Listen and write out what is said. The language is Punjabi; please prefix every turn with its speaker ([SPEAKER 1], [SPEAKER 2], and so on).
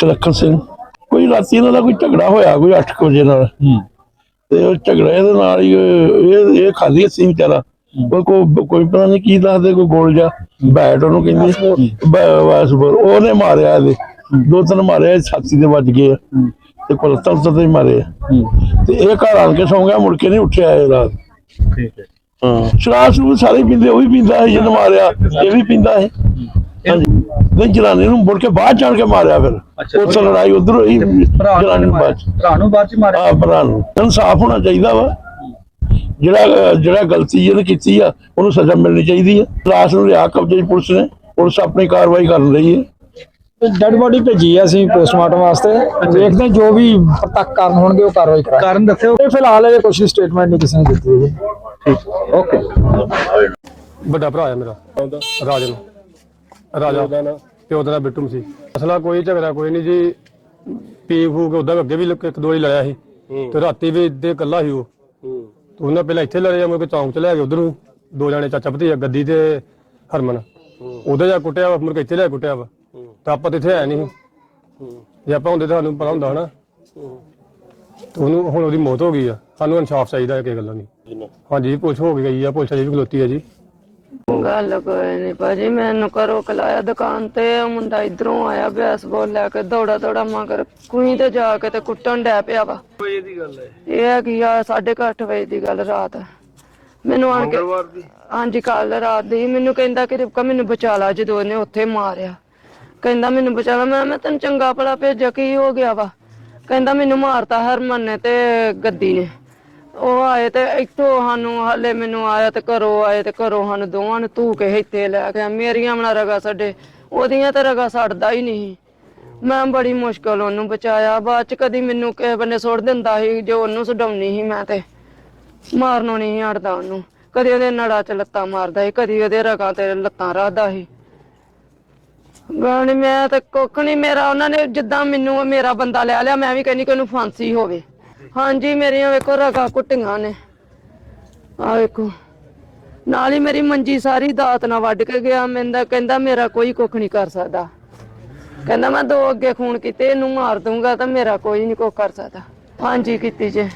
[SPEAKER 1] ਸੁਲੱਖਣ ਸਿੰਘ। ਕੋਈ ਰਾਤੀ ਇਹਨਾਂ ਦਾ ਕੋਈ ਝਗੜਾ ਹੋਇਆ ਕੋਈ 8 ਵਜੇ ਨਾਲ।
[SPEAKER 2] ਹੂੰ।
[SPEAKER 1] ਤੇ ਉਹ ਝਗੜੇ ਦੇ ਨਾਲ ਹੀ ਇਹ ਇਹ ਖਾਲੀ ਸੀ ਵਿਚਾਰਾ। ਉਹ ਕੋ ਕੋਈ ਪਤਾ ਨਹੀਂ ਕੀ ਦੱਸਦੇ ਕੋਈ ਗੋਲ ਜਾ ਬੈਟ ਉਹਨੂੰ ਕਹਿੰਦੇ ਬਸ ਉਹਨੇ ਮਾਰਿਆ ਇਹਦੇ। ਦੋ ਤਿੰਨ ਮਾਰਿਆ ਛਾਤੀ ਤੇ ਵੱਜ ਗਏ।
[SPEAKER 2] ਹੂੰ।
[SPEAKER 1] ਤੇ ਕੋਲ ਤਲ ਤੇ ਹੀ ਮਾਰੇ।
[SPEAKER 2] ਹੂੰ।
[SPEAKER 1] ਤੇ ਇਹ ਘਰ ਆਣ ਕੇ ਸੌਂ ਗਿਆ ਮੁੜ ਕੇ ਨਹੀਂ ਉੱਠਿਆ ਇਹ ਰਾਤ।
[SPEAKER 2] ਠੀਕ ਹੈ।
[SPEAKER 1] ਹਾਂ। ਸ਼ਰਾਬ ਸਾਰੇ ਪੀਂਦੇ ਉਹ ਵੀ ਪੀਂਦਾ ਸੀ ਜਿਹਨੂੰ ਮਾਰਿਆ ਇਹ ਵੀ ਪੀਂਦਾ ਸੀ। ਹਾਂਜੀ। ਨਹੀਂ ਜਨਾਨੀ ਨੂੰ ਮੁੜ ਕੇ ਬਾਅਦ ਜਾਣ ਕੇ ਮਾਰਿਆ ਫਿਰ। ਉੱਥੇ ਲੜਾਈ ਉਧਰ ਹੋਈ
[SPEAKER 2] ਭਰਾ
[SPEAKER 1] ਜਨਾਨੀ ਨੂੰ ਬਾਅਦ 'ਚ।
[SPEAKER 2] ਭਰਾ ਨੂੰ ਬਾਅਦ ਚ ਮਾਰਿਆ?
[SPEAKER 1] ਆ ਭਰਾ ਨੂੰ। ਇਨਸਾਫ ਹੋਣਾ ਚਾਹੀਦਾ ਵਾ। ਜਿਹੜਾ ਜਿਹੜਾ ਗਲਤੀ ਜਿਹਨੇ ਕੀਤੀ ਆ ਉਹਨੂੰ ਸਜ਼ਾ ਮਿਲਣੀ ਚਾਹੀਦੀ ਆ। ਲਾਸ਼ ਨੂੰ ਲਿਆ ਕਬਜ਼ੇ 'ਚ ਪੁਲਿਸ ਨੇ। ਪੁਲਿਸ ਆਪਣੀ ਕਾਰਵਾਈ ਕਰ ਰਹੀ ਹੈ।
[SPEAKER 3] ਡੈਡ ਬੋਡੀ ਭੇਜੀ ਆ ਅਸੀਂ ਪੋਸਟਮਾਰਟਮ ਵਾਸਤੇ। ਦੇਖਦੇ ਹਾਂ ਜੋ ਵੀ ਤੱਕ ਕਾਰਨ ਹੋਣਗੇ ਉਹ ਕਾਰਵਾਈ ਕਰਾਂਗੇ।
[SPEAKER 2] ਕਾਰਨ ਦੱਸਿਓ।
[SPEAKER 3] ਤੇ ਫਿਲਹਾਲ ਇਹ ਕੁਛ ਸਟੇਟਮੈਂਟ ਨਹੀਂ ਕਿਸੇ ਨੇ ਦਿੱਤੀ ਹੈ।
[SPEAKER 2] ਓਕੇ।
[SPEAKER 4] ਵੱਡਾ ਭਰਾ ਆ ਮੇਰਾ। ਰਾਜਨ ਰਾਜਾ ਪਿਓ ਦਾ ਨਾਂ ਬਿੱਟੂ ਸੀ। ਅਸਲਾ ਕੋਈ ਝਗੜਾ ਕੋਈ ਨਹੀਂ ਜੀ। ਪੀ ਫੂ ਕੇ ਉਦਾਂ ਅੱਗੇ ਵੀ ਲੋਕ ਇੱਕ ਦੋ ਵਾਰੀ ਲੜਿਆ ਸੀ। ਤੇ ਰਾਤੀ ਵੀ ਇੱਦੇ ਇਕੱਲਾ ਸੀ ਉਹ। ਤੇ ਉਹਨਾਂ ਪਹਿਲਾਂ ਇੱਥੇ ਲੜਿਆ ਮੁੜ ਕੇ ਚੌਂਕ ਚ ਲੈ ਗਏ ਉਧਰ। ਨੂੰ ਦੋ ਜਾਣੇ ਚਾਚਾ ਭਤੀਜਾ ਗੱਦੀ ਤੇ ਹਰਮਨ। ਉਹਦੇ ਜਾ ਕੁੱਟਿਆ ਵਾ ਮੁੜ ਕੇ ਇੱਥੇ ਲੈ ਕੁੱਟਿਆ ਵਾ। ਤਾਂ ਆਪਾਂ ਤੇ ਇੱਥੇ ਆਇਆ ਨਹੀਂ ਸੀ। ਜੇ ਆਪਾਂ ਹੁੰਦੇ ਤਾਂ ਸਾਨੂੰ ਪਤਾ ਹੁੰਦਾ ਹਨਾ। ਤੇ ਉਹਨੂੰ ਹੁਣ ਉਹਦੀ ਮੌਤ ਹੋ ਗਈ ਆ। ਸਾਨੂੰ ਇਨਸਾਫ ਚਾਹੀਦਾ ਹੈ ਕਿ ਗੱਲਾਂ ਨਹੀਂ। ਹਾਂਜੀ ਪੁਲਿਸ ਹੋ ਗਈ ਆ ਪੁਲਿਸ ਅਜੇ ਵੀ ਖਲੋਤੀ ਆ ਜੀ।
[SPEAKER 5] ਗੱਲ ਕੋਈ ਨਹੀਂ ਭਾਜੀ ਮੈਨੂੰ ਕਰੋ ਕਲਾਇਆ ਦੁਕਾਨ ਤੇ ਉਹ ਮੁੰਡਾ ਇਧਰੋਂ ਆਇਆ ਬੈਸਬਾਲ ਲੈ ਕੇ ਦੌੜਾ ਦੌੜਾ ਮਗਰ ਕੁਈ ਤੇ ਜਾ ਕੇ ਤੇ ਕੁੱਟਣ ਡੈ ਪਿਆ ਵਾ। ਵਜੇ ਦੀ ਗੱਲ ਹੈ? ਇਹ ਕੀ ਆ 8:30 ਵਜੇ ਦੀ ਗੱਲ ਰਾਤ। ਮੈਨੂੰ ਆਣ ਕੇ ਹਾਂਜੀ ਕੱਲ ਰਾਤ ਦੀ। ਮੈਨੂੰ ਕਹਿੰਦਾ ਕਿ ਰਿਪਕਾ ਮੈਨੂੰ ਬਚਾ ਲਾ ਜਦੋਂ ਉਹਨੇ ਉੱਥੇ ਮਾਰਿਆ। ਕਹਿੰਦਾ ਮੈਨੂੰ ਬਚਾ ਲਾ। ਮੈਂ ਮੈਂ ਤੈਨੂੰ ਚੰਗਾ ਭਲਾ ਭੇਜਿਆ ਕੀ ਹੋ ਗਿਆ ਵਾ? ਕਹਿੰਦਾ ਮੈਨੂੰ ਮਾਰਤਾ ਹਰਮਨ ਨੇ ਤੇ ਗੱਦੀ ਨੇ। ਉਹ ਆਏ ਤੇ ਇੱਥੋਂ ਸਾਨੂੰ ਹਾਲੇ ਮੈਨੂੰ ਆਇਆ ਤੇ ਘਰੋਂ ਆਏ ਤੇ ਘਰੋਂ ਸਾਨੂੰ ਦੋਵਾਂ ਨੂੰ ਧੂ ਕੇ ਇੱਥੇ ਲੈ ਗਿਆ ਮੇਰੀਆਂ ਬਣਾ ਰਗਾ ਸਾਡੇ ਉਹਦੀਆਂ ਤਾਂ ਰਗਾ ਛੱਡਦਾ ਹੀ ਨਹੀਂ। ਮੈਂ ਬੜੀ ਮੁਸ਼ਕਲ ਉਹਨੂੰ ਬਚਾਇਆ। ਬਾਅਦ ਚ ਕਦੀ ਮੈਨੂੰ ਕਿਸੇ ਬੰਨੇ ਸੁੱਟ ਦਿੰਦਾ ਸੀ, ਜੋ ਉਹਨੂੰ ਛਡਾਉਣੀ ਸੀ ਮੈਂ ਤੇ। ਮਾਰਨੋਂ ਨਹੀਂ ਹਟਦਾ ਉਹਨੂੰ। ਕਦੀ ਉਹਦੇ ਨੜਾ ਚ ਲੱਤਾਂ ਮਾਰਦਾ ਸੀ, ਕਦੀ ਉਹਦੇ ਰਗਾਂ ਤੇ ਲੱਤਾਂ ਰੱਖਦਾ ਸੀ। ਗਾਣੀ ਮੈਂ ਤੇ ਕੁੱਖ ਨਹੀਂ ਮੇਰਾ ਉਹਨਾਂ ਨੇ ਜਿੱਦਾਂ ਮੈਨੂੰ ਮੇਰਾ ਬੰਦਾ ਲੈ ਲਿਆ, ਮੈਂ ਵੀ ਕਹਿੰਦੀ ਕਿ ਉਹਨੂੰ ਫਾਂਸੀ ਹੋਵੇ। ਹਾਂਜੀ, ਮੇਰੀਆਂ ਵੇਖੋ ਰਗਾ ਕੁੱਟੀਆਂ ਨੇ। ਆ ਵੇਖੋ। ਨਾਲ ਹੀ ਮੇਰੀ ਮੰਜੀ ਸਾਰੀ ਦਾਤ ਨਾਲ ਵੱਢ ਕੇ ਗਿਆ। ਮੈਂਦਾ ਕਹਿੰਦਾ ਮੇਰਾ ਕੋਈ ਕੁੱਖ ਨਹੀਂ ਕਰ ਸਕਦਾ। ਕਹਿੰਦਾ ਮੈਂ ਦੋ ਅੱਗੇ ਖੂਨ ਕੀਤੇ, ਇਹਨੂੰ ਮਾਰ ਦੂੰਗਾ ਤਾਂ ਮੇਰਾ ਕੋਈ ਨਹੀਂ ਕੁੱਖ ਕਰ ਸਕਦਾ। ਹਾਂਜੀ, ਕੀਤੀ ਜੇ।